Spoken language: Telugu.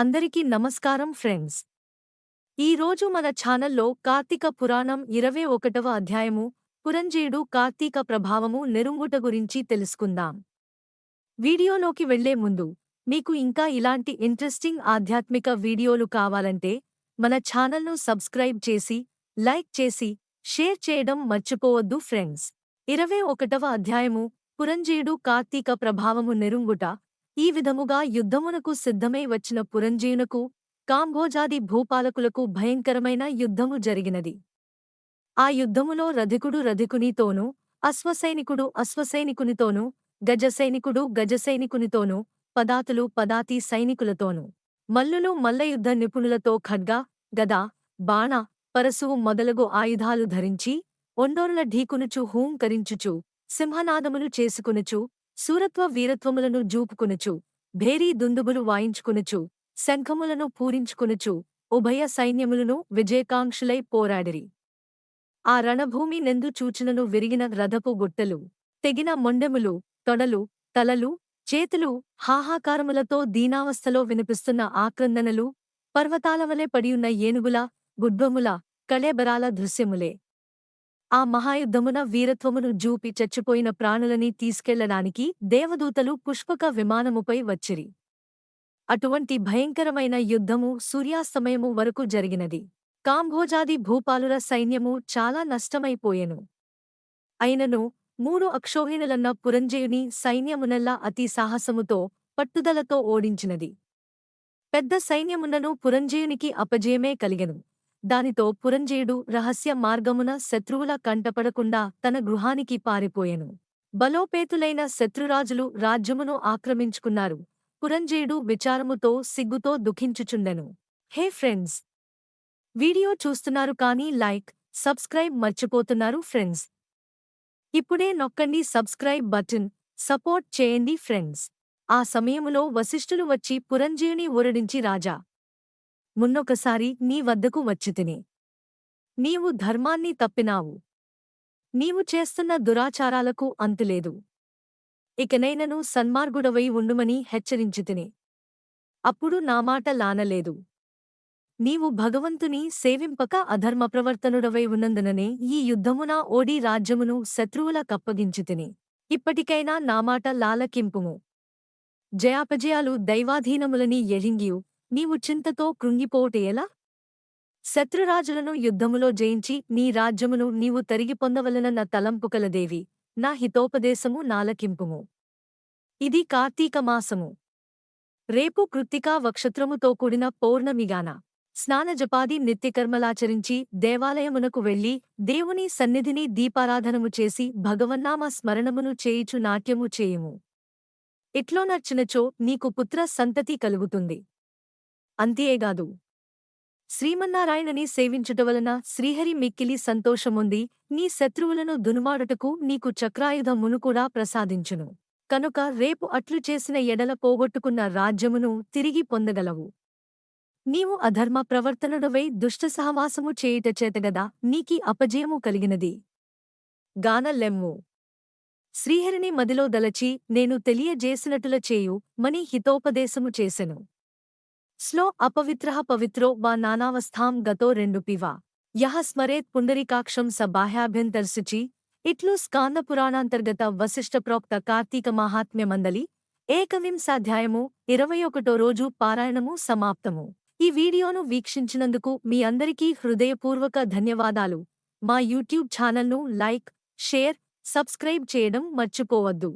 అందరికీ నమస్కారం ఫ్రెండ్స్. ఈరోజు మన ఛానల్లో కార్తీక పురాణం ఇరవై ఒకటవ అధ్యాయము పురంజేయుడు కార్తీక ప్రభావము నెరుంగుట గురించి తెలుసుకుందాం. వీడియోలోకి వెళ్ళే ముందు మీకు ఇంకా ఇలాంటి ఇంట్రెస్టింగ్ ఆధ్యాత్మిక వీడియోలు కావాలంటే మన ఛానల్ను సబ్స్క్రైబ్ చేసి లైక్ చేసి షేర్ చేయడం మర్చిపోవద్దు ఫ్రెండ్స్. ఇరవై ఒకటవ అధ్యాయము పురంజేయుడు కార్తీక ప్రభావము నెరుంగుట ఈ విధముగా యుద్ధమునకు సిద్ధమై వచ్చిన పురంజీయునకు కాంభోజాది భూపాలకులకు భయంకరమైన యుద్ధము జరిగినది. ఆ యుద్ధములో రధికుడు రధికునితోనూ అశ్వసైనికుడు అశ్వసైనికునితోనూ గజసైనికుడు గజసైనికునితోనూ పదాతులు పదాతి సైనికులతోనూ మల్లులు మల్లయుద్ధ నిపుణులతో ఖడ్గ గద బాణ పరశువు మొదలగు ఆయుధాలు ధరించి ఒండోరుల ఢీకునుచు హూంకరించుచు సింహనాదములు చేసుకునుచు సూరత్వ వీరత్వములను జూపుకునుచు భేరీ దుందుబులు వాయించుకునుచు శంఖములను పూరించుకునుచు ఉభయ సైన్యములను విజయకాంక్షులై పోరాడిరి. ఆ రణభూమి నెందు చూచినను విరిగిన రథపు గుట్టలు తెగిన మొండెములు తొడలు తలలు చేతులు హాహాకారములతో దీనావస్థలో వినిపిస్తున్న ఆక్రందనలు పర్వతాలవలే పడియున్న ఏనుగుల గుడ్బముల కళేబరాల దృశ్యములే. ఆ మహాయుద్ధమున వీరత్వమును జూపి చచ్చిపోయిన ప్రాణులని తీసుకెళ్ళడానికి దేవదూతలు పుష్పక విమానముపై వచ్చిరి. అటువంటి భయంకరమైన యుద్ధము సూర్యాస్తమయము వరకు జరిగినది. కాంభోజాది భూపాలుర సైన్యము చాలా నష్టమైపోయెను. అయినను మూడు అక్షోహిణులన్న పురంజయుని సైన్యమునల్లా అతి సాహసముతో పట్టుదలతో ఓడించినది. పెద్ద సైన్యమున్నను పురంజయునికి అపజయమే కలిగెను. దానితో పురంజేయుడు రహస్య మార్గమున శత్రువుల కంటపడకుండా తన గృహానికి పారిపోయెను. బలోపేతులైన శత్రురాజులు రాజ్యమును ఆక్రమించుకున్నారు. పురంజేయుడు విచారముతో సిగ్గుతో దుఃఖించుచుండెను. హే ఫ్రెండ్స్! వీడియో చూస్తున్నారు కానీ లైక్ సబ్స్క్రైబ్ మర్చిపోతున్నారు ఫ్రెండ్స్. ఇప్పుడే నొక్కండి సబ్స్క్రైబ్ బటన్. సపోర్ట్ చేయండి ఫ్రెండ్స్. ఆ సమయములో వశిష్ఠులు వచ్చి పురంజయుని ఊరడించి రాజా మున్నొకసారి నీ వద్దకు వచ్చితిని నీవు ధర్మాన్ని తప్పినావు. నీవు చేస్తున్న దురాచారాలకు అంతులేదు. ఇకనైనను సన్మార్గుడవై ఉండుమని హెచ్చరించితిని అప్పుడు నా మాట లానలేదు. నీవు భగవంతుని సేవింపక అధర్మ ప్రవర్తనుడవై ఉన్నందుననే ఈ యుద్ధమున ఓడి రాజ్యమును శత్రువుల కప్పగించితిని ఇప్పటికైనా నా మాట లాలకింపుము. జయాపజయాలు దైవాధీనములని ఎరింగియు నీవు చింతతో కృంగిపోవుటేలా శత్రురాజులను యుద్ధములో జయించి నీ రాజ్యమును నీవు తరిగి పొందవలనన్న తలంపుకలదేవి నా హితోపదేశము నాలకింపుము. ఇది కార్తీక మాసము. రేపు కృత్తికా వక్షత్రముతో కూడిన పౌర్ణమిగాన స్నానజపాది నిత్యకర్మలాచరించి దేవాలయమునకు వెళ్ళి దేవుని సన్నిధిని దీపారాధనము చేసి భగవన్నామ స్మరణమును చేయుచు నాట్యము చేయుము. ఇట్లో నచ్చినచో నీకు పుత్ర సంతతి కలుగుతుంది. అంతేగాదు శ్రీమన్నారాయణని సేవించుట వలన శ్రీహరి మిక్కిలి సంతోషముంది. నీ శత్రువులను దునుమాడుటకు నీకు చక్రాయుధమును కూడా ప్రసాదించును. కనుక రేపు అట్లు చేసిన ఎడల పోగొట్టుకున్న రాజ్యమును తిరిగి పొందగలవు. నీవు అధర్మ ప్రవర్తనుడవై దుష్ట సహవాసము చేయుట చేతగదా నీకి అపజయము కలిగినది. గానలెమ్ము శ్రీహరిని మదిలో దలచి నేను తెలియజేసినటుల చేయు మని హితోపదేశము చేసెను. స్లో అపవిత్రః పవిత్రో వా నానావస్థాం గతో రెండు పివా. యహ స్మరేత్ పుండరీకాక్షం స బాహ్యాభ్యంతర్శుచి ఇట్లు స్కాందపురాణాంతర్గత వశిష్ఠ ప్రోక్త కార్తీక మాహాత్మ్యమందలి ఏకవింశాధ్యాయము ఇరవై ఒకటో రోజు పారాయణము సమాప్తము. ఈ వీడియోను వీక్షించినందుకు మీ అందరికీ హృదయపూర్వక ధన్యవాదాలు. మా యూట్యూబ్ ఛానల్ను లైక్ షేర్ సబ్స్క్రైబ్ చేయడం మర్చిపోవద్దు.